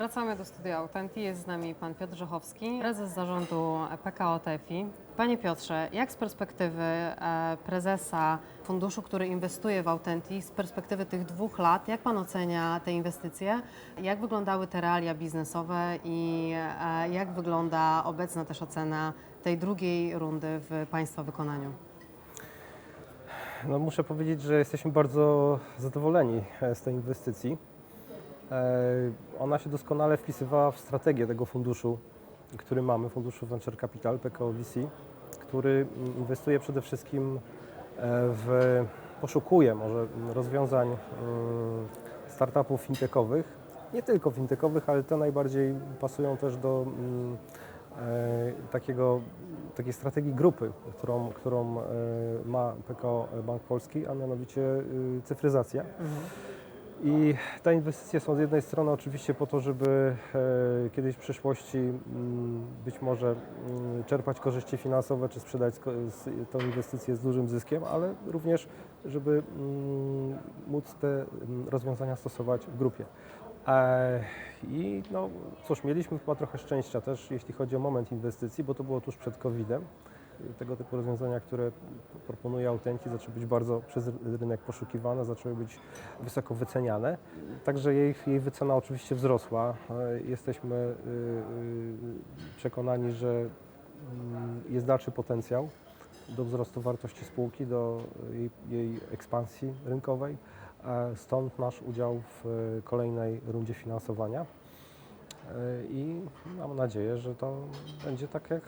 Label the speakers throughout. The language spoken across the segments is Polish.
Speaker 1: Wracamy do studia Authenti. Jest z nami pan Piotr Żochowski, prezes zarządu PKO TEFI. Panie Piotrze, jak z perspektywy e, prezesa funduszu, który inwestuje w Authenti, z perspektywy tych dwóch lat, jak pan ocenia te inwestycje? Jak wyglądały te realia biznesowe i e, jak wygląda obecna też ocena tej drugiej rundy w państwa wykonaniu?
Speaker 2: No, muszę powiedzieć, że jesteśmy bardzo zadowoleni e, z tej inwestycji. E, Ona się doskonale wpisywała w strategię tego funduszu, który mamy, funduszu Venture Capital PKO VC, który inwestuje przede wszystkim e, w, poszukuje może rozwiązań mm, startupów fintechowych, nie tylko fintechowych, ale te najbardziej pasują też do mm, e, takiego, takiej strategii grupy, którą, którą ma PKO Bank Polski, a mianowicie y, cyfryzacja. I te inwestycje są z jednej strony oczywiście po to, żeby e, kiedyś w przyszłości mm, być może mm, czerpać korzyści finansowe, czy sprzedać tę inwestycję z dużym zyskiem, ale również, żeby mm, móc te rozwiązania stosować w grupie. E, I no cóż, mieliśmy chyba trochę szczęścia też, jeśli chodzi o moment inwestycji, bo to było tuż przed COVID-em. Tego typu rozwiązania, które proponuje Authenti, zaczęły być bardzo przez rynek poszukiwane, zaczęły być wysoko wyceniane. Także jej, jej wycena oczywiście wzrosła. E, Jesteśmy y, y, przekonani, że mm, jest dalszy potencjał do wzrostu wartości spółki, do jej, jej ekspansji rynkowej. Stąd nasz udział w e, kolejnej rundzie finansowania. E, I mam nadzieję, że to będzie tak, jak,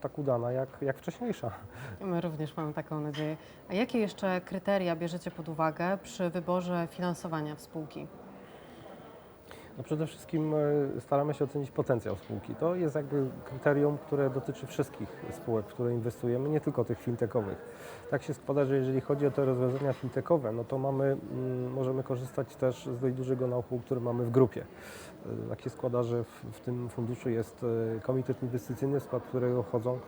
Speaker 2: tak udana jak, jak wcześniejsza.
Speaker 1: My również mamy taką nadzieję. A jakie jeszcze kryteria bierzecie pod uwagę przy wyborze finansowania w spółki?
Speaker 2: No przede wszystkim e, staramy się ocenić potencjał spółki. To jest jakby kryterium, które dotyczy wszystkich spółek, w które inwestujemy, nie tylko tych fintechowych. Tak się składa, że jeżeli chodzi o te rozwiązania fintechowe, no to mamy, mm, możemy korzystać też z dość dużego know-how, który mamy w grupie. E, Tak się składa, że w, w tym funduszu jest e, komitet inwestycyjny, w skład którego wchodzą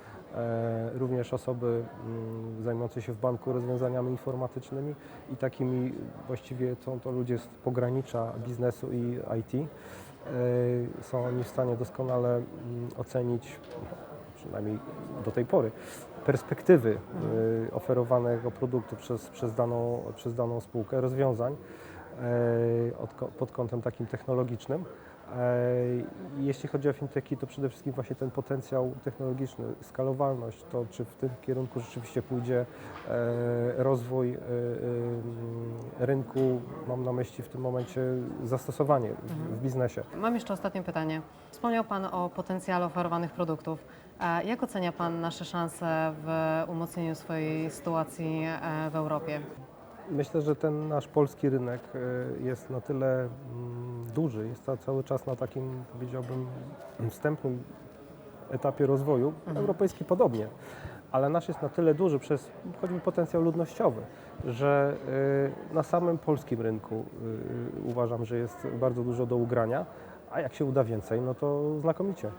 Speaker 2: również osoby mm, zajmujące się w banku rozwiązaniami informatycznymi i takimi właściwie są to ludzie z pogranicza biznesu i IT. E, Są oni w stanie doskonale mm, ocenić, przynajmniej do tej pory, perspektywy e, oferowanego produktu przez, przez, daną, przez daną spółkę, rozwiązań e, pod kątem takim technologicznym. E, Jeśli chodzi o fintechy, to przede wszystkim właśnie ten potencjał technologiczny, skalowalność, to czy w tym kierunku rzeczywiście pójdzie e, rozwój e, e, rynku, mam na myśli w tym momencie zastosowanie w, w biznesie.
Speaker 1: Mam jeszcze ostatnie pytanie. Wspomniał Pan o potencjale oferowanych produktów. E, Jak ocenia Pan nasze szanse w umocnieniu swojej sytuacji e, w Europie?
Speaker 2: Myślę, że ten nasz polski rynek e, jest na tyle mm, duży, jest ca- cały czas na takim, powiedziałbym, wstępnym etapie rozwoju, europejski podobnie, ale nasz jest na tyle duży przez choćby potencjał ludnościowy, że e, na samym polskim rynku e, uważam, że jest bardzo dużo do ugrania, a jak się uda więcej, no to znakomicie.